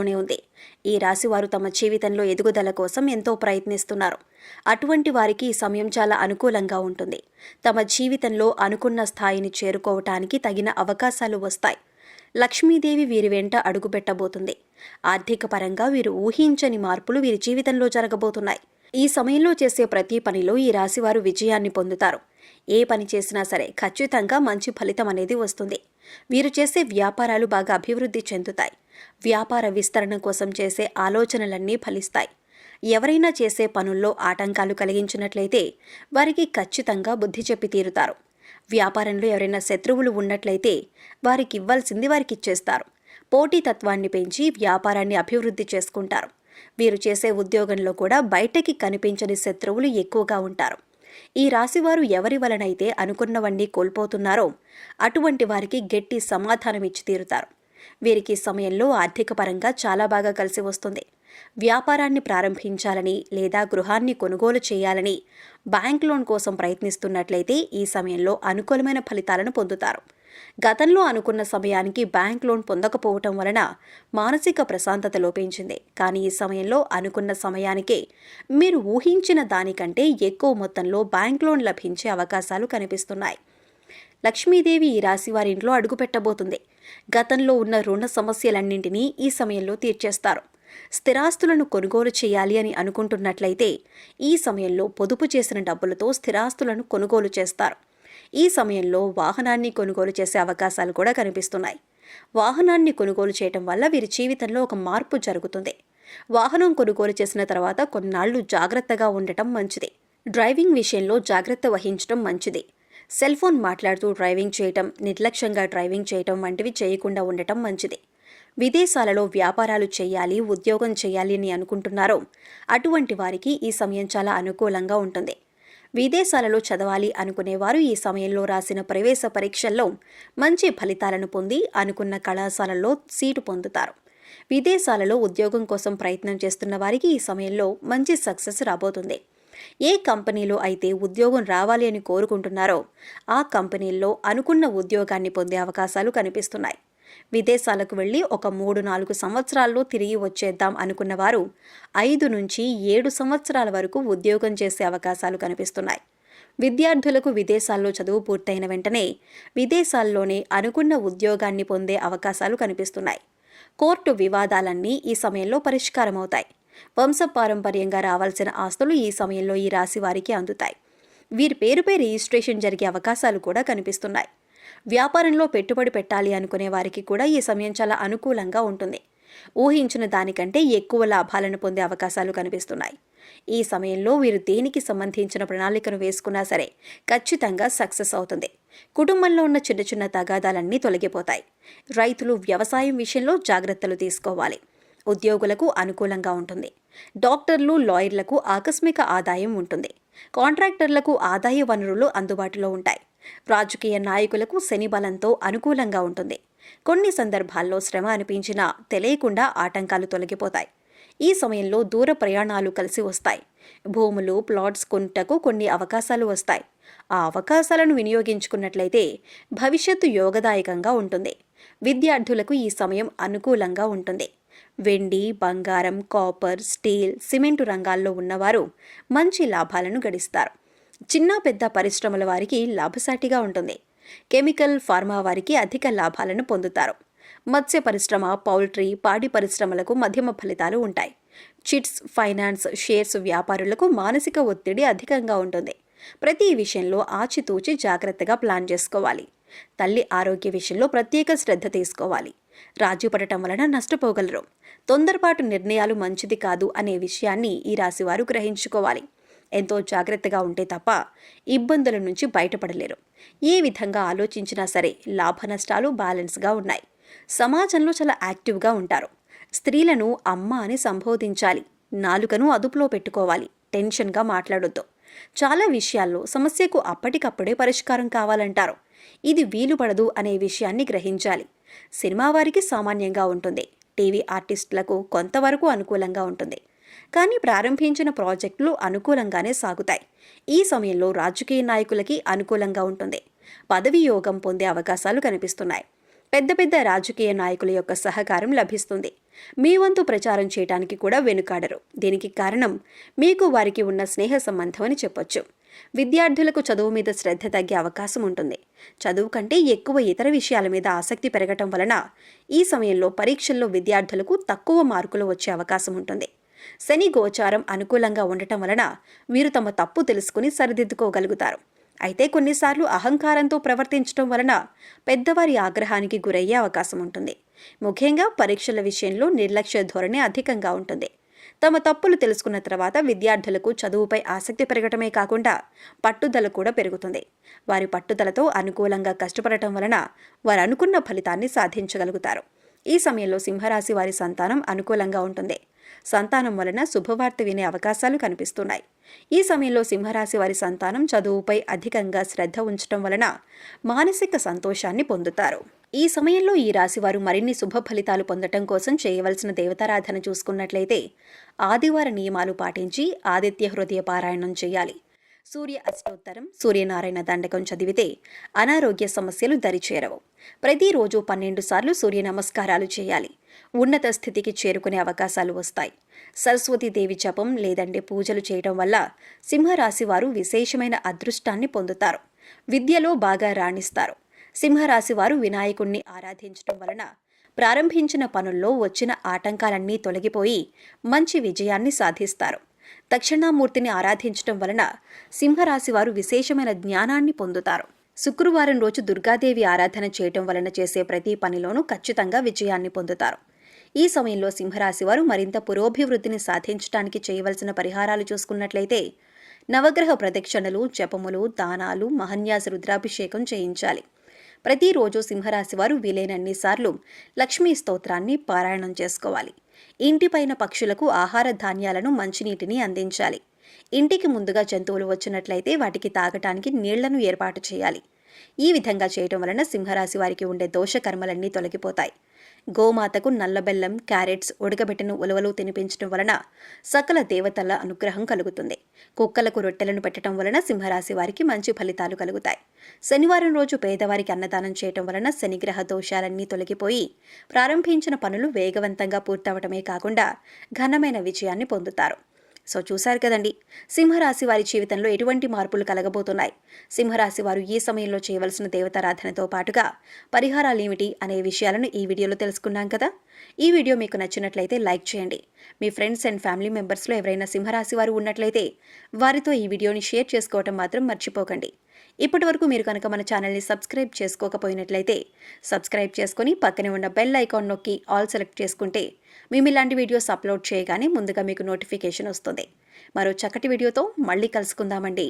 చేతిలోనే ఉంది. ఈ రాశి వారు తమ జీవితంలో ఎదుగుదల కోసం ఎంతో ప్రయత్నిస్తున్నారు. అటువంటి వారికి ఈ సమయం చాలా అనుకూలంగా ఉంటుంది. తమ జీవితంలో అనుకున్న స్థాయిని చేరుకోవటానికి తగిన అవకాశాలు వస్తాయి. లక్ష్మీదేవి వీరి వెంట అడుగుపెట్టబోతుంది. ఆర్థిక పరంగా వీరు ఊహించని మార్పులు వీరి జీవితంలో జరగబోతున్నాయి. ఈ సమయంలో చేసే ప్రతి పనిలో ఈ రాశివారు విజయాన్ని పొందుతారు. ఏ పని చేసినా సరే ఖచ్చితంగా మంచి ఫలితం అనేది వస్తుంది. వీరు చేసే వ్యాపారాలు బాగా అభివృద్ధి చెందుతాయి. వ్యాపార విస్తరణ కోసం చేసే ఆలోచనలన్నీ ఫలిస్తాయి. ఎవరైనా చేసే పనుల్లో ఆటంకాలు కలిగించినట్లయితే వారికి ఖచ్చితంగా బుద్ధి చెప్పి తీరుతారు. వ్యాపారంలో ఎవరైనా శత్రువులు ఉన్నట్లయితే వారికి ఇవ్వాల్సింది వారికి ఇచ్చేస్తారు పోటీతత్వాన్ని పెంచి వ్యాపారాన్ని అభివృద్ధి చేసుకుంటారు. వీరు చేసే ఉద్యోగంలో కూడా బయటకి కనిపించని శత్రువులు ఎక్కువగా ఉంటారు. ఈ రాశివారు ఎవరి వలనైతే అనుకున్నవన్నీ కోల్పోతున్నారో అటువంటి వారికి గట్టి సమాధానం ఇచ్చి తీరుతారు. వీరికి సమయంలో ఆర్థిక పరంగా చాలా బాగా కలిసి వస్తుంది. వ్యాపారాన్ని ప్రారంభించాలని లేదా గృహాన్ని కొనుగోలు చేయాలని బ్యాంక్ లోన్ కోసం ప్రయత్నిస్తున్నట్లయితే ఈ సమయంలో అనుకూలమైన ఫలితాలను పొందుతారు. గతంలో అనుకున్న సమయానికి బ్యాంక్ లోన్ పొందకపోవటం వలన మానసిక ప్రశాంతత లోపించింది. కానీ ఈ సమయంలో అనుకున్న సమయానికే మీరు ఊహించిన దానికంటే ఎక్కువ మొత్తంలో బ్యాంక్ లోన్ లభించే అవకాశాలు కనిపిస్తున్నాయి. లక్ష్మీదేవి ఈ రాశి వారి ఇంట్లో అడుగుపెట్టబోతుంది. గతంలో ఉన్న రుణ సమస్యలన్నింటినీ ఈ సమయంలో తీర్చేస్తారు. స్థిరాస్తులను కొనుగోలు చేయాలి అని అనుకుంటున్నట్లయితే ఈ సమయంలో పొదుపు చేసిన డబ్బులతో స్థిరాస్తులను కొనుగోలు చేస్తారు. ఈ సమయంలో వాహనాన్ని కొనుగోలు చేసే అవకాశాలు కూడా కనిపిస్తున్నాయి. వాహనాన్ని కొనుగోలు చేయటం వల్ల వీరి జీవితంలో ఒక మార్పు జరుగుతుంది. వాహనం కొనుగోలు చేసిన తర్వాత కొన్నాళ్ళు జాగ్రత్తగా ఉండటం మంచిది. డ్రైవింగ్ విషయంలో జాగ్రత్త వహించడం మంచిది. సెల్ ఫోన్ మాట్లాడుతూ డ్రైవింగ్ చేయటం నిర్లక్ష్యంగా డ్రైవింగ్ చేయటం వంటివి చేయకుండా ఉండటం మంచిది. విదేశాలలో వ్యాపారాలు చేయాలి ఉద్యోగం చేయాలి అని అనుకుంటున్నారో అటువంటి వారికి ఈ సమయం చాలా అనుకూలంగా ఉంటుంది. విదేశాలలో చదవాలి అనుకునేవారు ఈ సమయంలో రాసిన ప్రవేశ పరీక్షల్లో మంచి ఫలితాలను పొంది అనుకున్న కళాశాలల్లో సీటు పొందుతారు. విదేశాలలో ఉద్యోగం కోసం ప్రయత్నం చేస్తున్న వారికి ఈ సమయంలో మంచి సక్సెస్ రాబోతుంది. ఏ కంపెనీలో అయితే ఉద్యోగం రావాలి అని కోరుకుంటున్నారో ఆ కంపెనీల్లో అనుకున్న ఉద్యోగాన్ని పొందే అవకాశాలు కనిపిస్తున్నాయి. విదేశాలకు వెళ్ళి ఒక మూడు నాలుగు సంవత్సరాల్లో తిరిగి వచ్చేద్దాం అనుకున్న వారు ఐదు నుంచి ఏడు సంవత్సరాల వరకు ఉద్యోగం చేసే అవకాశాలు కనిపిస్తున్నాయి. విద్యార్థులకు విదేశాల్లో చదువు పూర్తయిన వెంటనే విదేశాల్లోనే అనుకున్న ఉద్యోగాన్ని పొందే అవకాశాలు కనిపిస్తున్నాయి. కోర్టు వివాదాలన్నీ ఈ సమయంలో పరిష్కారమవుతాయి. వంశపారంపర్యంగా రావాల్సిన ఆస్తులు ఈ సమయంలో ఈ రాశి వారికి అందుతాయి. వీరి పేరుపై రిజిస్ట్రేషన్ జరిగే అవకాశాలు కూడా కనిపిస్తున్నాయి. వ్యాపారంలో పెట్టుబడి పెట్టాలి అనుకునే వారికి కూడా ఈ సమయం చాలా అనుకూలంగా ఉంటుంది. ఊహించిన దానికంటే ఎక్కువ లాభాలను పొందే అవకాశాలు కనిపిస్తున్నాయి. ఈ సమయంలో వీరు దేనికి సంబంధించిన ప్రణాళికను వేసుకున్నా సరే ఖచ్చితంగా సక్సెస్ అవుతుంది. కుటుంబంలో ఉన్న చిన్న చిన్న తగాదాలన్నీ తొలగిపోతాయి. రైతులు వ్యవసాయం విషయంలో జాగ్రత్తలు తీసుకోవాలి. ఉద్యోగులకు అనుకూలంగా ఉంటుంది. డాక్టర్లు లాయర్లకు ఆకస్మిక ఆదాయం ఉంటుంది. కాంట్రాక్టర్లకు ఆదాయ వనరులు అందుబాటులో ఉంటాయి. రాజకీయ నాయకులకు శని బలంతో అనుకూలంగా ఉంటుంది. కొన్ని సందర్భాల్లో శ్రమ అనిపించినా తెలియకుండా ఆటంకాలు తొలగిపోతాయి. ఈ సమయంలో దూర ప్రయాణాలు కలిసి వస్తాయి. భూములు ప్లాట్స్ కొనుటకు కొన్ని అవకాశాలు వస్తాయి. ఆ అవకాశాలను వినియోగించుకున్నట్లయితే భవిష్యత్తు యోగదాయకంగా ఉంటుంది. విద్యార్థులకు ఈ సమయం అనుకూలంగా ఉంటుంది. వెండి బంగారం కాపర్ స్టీల్ సిమెంటు రంగాల్లో ఉన్నవారు మంచి లాభాలను గడిస్తారు. చిన్న పెద్ద పరిశ్రమల వారికి లాభసాటిగా ఉంటుంది. కెమికల్ ఫార్మా వారికి అధిక లాభాలను పొందుతారు. మత్స్య పరిశ్రమ పౌల్ట్రీ పాడి పరిశ్రమలకు మధ్యమ ఫలితాలు ఉంటాయి. చిట్స్ ఫైనాన్స్ షేర్స్ వ్యాపారులకు మానసిక ఒత్తిడి అధికంగా ఉంటుంది. ప్రతి విషయంలో ఆచితూచి జాగ్రత్తగా ప్లాన్ చేసుకోవాలి. తల్లి ఆరోగ్య విషయంలో ప్రత్యేక శ్రద్ధ తీసుకోవాలి. రాజీ పడటం వలన నష్టపోగలరు. తొందరపాటు నిర్ణయాలు మంచిది కాదు అనే విషయాన్ని ఈ రాశివారు గ్రహించుకోవాలి. ఎంతో జాగ్రత్తగా ఉంటే తప్ప ఇబ్బందుల నుంచి బయటపడలేరు. ఏ విధంగా ఆలోచించినా సరే లాభ నష్టాలు బ్యాలెన్స్గా ఉన్నాయి. సమాజంలో చాలా యాక్టివ్గా ఉంటారు. స్త్రీలను అమ్మ అని సంబోధించాలి. నాలుకను అదుపులో పెట్టుకోవాలి. టెన్షన్గా మాట్లాడొద్దు. చాలా విషయాల్లో సమస్యకు అప్పటికప్పుడే పరిష్కారం కావాలంటారు. ఇది వీలు పడదు అనే విషయాన్ని గ్రహించాలి. సినిమా వారికి సామాన్యంగా ఉంటుంది. టీవీ ఆర్టిస్టులకు కొంతవరకు అనుకూలంగా ఉంటుంది. కానీ ప్రారంభించిన ప్రాజెక్టులు అనుకూలంగానే సాగుతాయి. ఈ సమయంలో రాజకీయ నాయకులకి అనుకూలంగా ఉంటుంది. పదవి యోగం పొందే అవకాశాలు కనిపిస్తున్నాయి. పెద్ద పెద్ద రాజకీయ నాయకుల యొక్క సహకారం లభిస్తుంది. మీ వంతు ప్రచారం చేయడానికి కూడా వెనుకాడరు. దీనికి కారణం మీకు వారికి ఉన్న స్నేహ సంబంధం అని చెప్పొచ్చు. విద్యార్థులకు చదువు మీద శ్రద్ధ తగ్గే అవకాశం ఉంటుంది. చదువు కంటే ఎక్కువ ఇతర విషయాల మీద ఆసక్తి పెరగటం వలన ఈ సమయంలో పరీక్షల్లో విద్యార్థులకు తక్కువ మార్కులు వచ్చే అవకాశం ఉంటుంది. శని గోచారం అనుకూలంగా ఉండటం వలన వీరు తమ తప్పు తెలుసుకుని సరిదిద్దుకోగలుగుతారు. అయితే కొన్నిసార్లు అహంకారంతో ప్రవర్తించడం వలన పెద్దవారి ఆగ్రహానికి గురయ్యే అవకాశం ఉంటుంది. ముఖ్యంగా పరీక్షల విషయంలో నిర్లక్ష్య ధోరణి అధికంగా ఉంటుంది. తమ తప్పులు తెలుసుకున్న తర్వాత విద్యార్థులకు చదువుపై ఆసక్తి పెరగటమే కాకుండా పట్టుదల కూడా పెరుగుతుంది. వారి పట్టుదలతో అనుకూలంగా కష్టపడటం వలన వారు అనుకున్న ఫలితాన్ని సాధించగలుగుతారు. ఈ సమయంలో సింహరాశి వారి సంతానం అనుకూలంగా ఉంటుంది. సంతానం వలన శుభవార్త వినే అవకాశాలు కనిపిస్తున్నాయి. ఈ సమయంలో సింహరాశి వారి సంతానం చదువుపై అధికంగా శ్రద్ధ ఉంచడం వలన మానసిక సంతోషాన్ని పొందుతారు. ఈ సమయంలో ఈ రాశివారు మరిన్ని శుభ ఫలితాలు పొందటం కోసం చేయవలసిన దేవతారాధన చూసుకున్నట్లయితే ఆదివార నియమాలు పాటించి ఆదిత్య హృదయ పారాయణం చేయాలి. సూర్య అష్టోత్తరం సూర్యనారాయణ దండకం చదివితే అనారోగ్య సమస్యలు దరిచేరవు. ప్రతిరోజు పన్నెండు సార్లు సూర్య నమస్కారాలు చేయాలి. ఉన్నత స్థితికి చేరుకునే అవకాశాలు వస్తాయి. సరస్వతీదేవి జపం లేదంటే పూజలు చేయడం వల్ల సింహరాశి వారు విశేషమైన అదృష్టాన్ని పొందుతారు. విద్యలో బాగా రాణిస్తారు. సింహరాశి వారు వినాయకుణ్ణి ఆరాధించడం వలన ప్రారంభించిన పనుల్లో వచ్చిన ఆటంకాలన్నీ తొలగిపోయి మంచి విజయాన్ని సాధిస్తారు. దక్షిణామూర్తిని ఆరాధించడం వలన సింహరాశి వారు విశేషమైన జ్ఞానాన్ని పొందుతారు. శుక్రవారం రోజు దుర్గాదేవి ఆరాధన చేయటం వలన చేసే ప్రతి పనిలోనూ ఖచ్చితంగా విజయాన్ని పొందుతారు. ఈ సమయంలో సింహరాశి వారు మరింత పురోభివృద్ధిని సాధించడానికి చేయవలసిన పరిహారాలు చూసుకున్నట్లయితే నవగ్రహ ప్రదక్షిణలు జపములు దానాలు మహన్యాస రుద్రాభిషేకం చేయించాలి. ప్రతిరోజు సింహరాశి వారు వీలైనన్ని సార్లు లక్ష్మీ స్తోత్రాన్ని పారాయణం చేసుకోవాలి. ఇంటిపైన పక్షులకు ఆహార ధాన్యాలను మంచినీటిని అందించాలి. ఇంటికి ముందుగా జంతువులు వచ్చినట్లయితే వాటికి తాగటానికి నీళ్ళను ఏర్పాటు చేయాలి. ఈ విధంగా చేయటం వలన సింహరాశి వారికి ఉండే దోషకర్మలన్నీ తొలగిపోతాయి. గోమాతకు నల్లబెల్లం క్యారెట్స్ ఉడకబెట్టిన ఉలవలు తినిపించడం వలన సకల దేవతల అనుగ్రహం కలుగుతుంది. కుక్కలకు రొట్టెలను పెట్టడం వలన సింహరాశి వారికి మంచి ఫలితాలు కలుగుతాయి. శనివారం రోజు పేదవారికి అన్నదానం చేయటం వలన శనిగ్రహ దోషాలన్నీ తొలగిపోయి ప్రారంభించిన పనులు వేగవంతంగా పూర్తవటమే కాకుండా ఘనమైన విజయాన్ని పొందుతారు. సో చూశారు కదండి. సింహరాశి వారి జీవితంలో ఎటువంటి మార్పులు కలగబోతున్నాయి? సింహరాశి వారు ఈ సమయంలో చేయవలసిన దేవతారాధనతో పాటుగా పరిహారాలు ఏమిటి అనే విషయాలను ఈ వీడియోలో తెలుసుకున్నాం కదా? ఈ వీడియో మీకు నచ్చినట్లయితే లైక్ చేయండి. మీ ఫ్రెండ్స్ అండ్ ఫ్యామిలీ మెంబర్స్లో ఎవరైనా సింహరాశి వారు ఉన్నట్లయితే వారితో ఈ వీడియోని షేర్ చేసుకోవటం మాత్రం మర్చిపోకండి. ఇప్పటి వరకు మీరు కనుక మన ఛానల్ని సబ్స్క్రైబ్ చేసుకోకపోయినట్లయితే సబ్స్క్రైబ్ చేసుకొని పక్కనే ఉన్న బెల్ ఐకాన్ నొక్కి ఆల్ సెలెక్ట్ చేసుకుంటే మేము ఇలాంటి వీడియోస్ అప్లోడ్ చేయగానే ముందుగా మీకు నోటిఫికేషన్ వస్తుంది. మరో చక్కటి వీడియోతో మళ్ళీ కలుసుకుందామండి.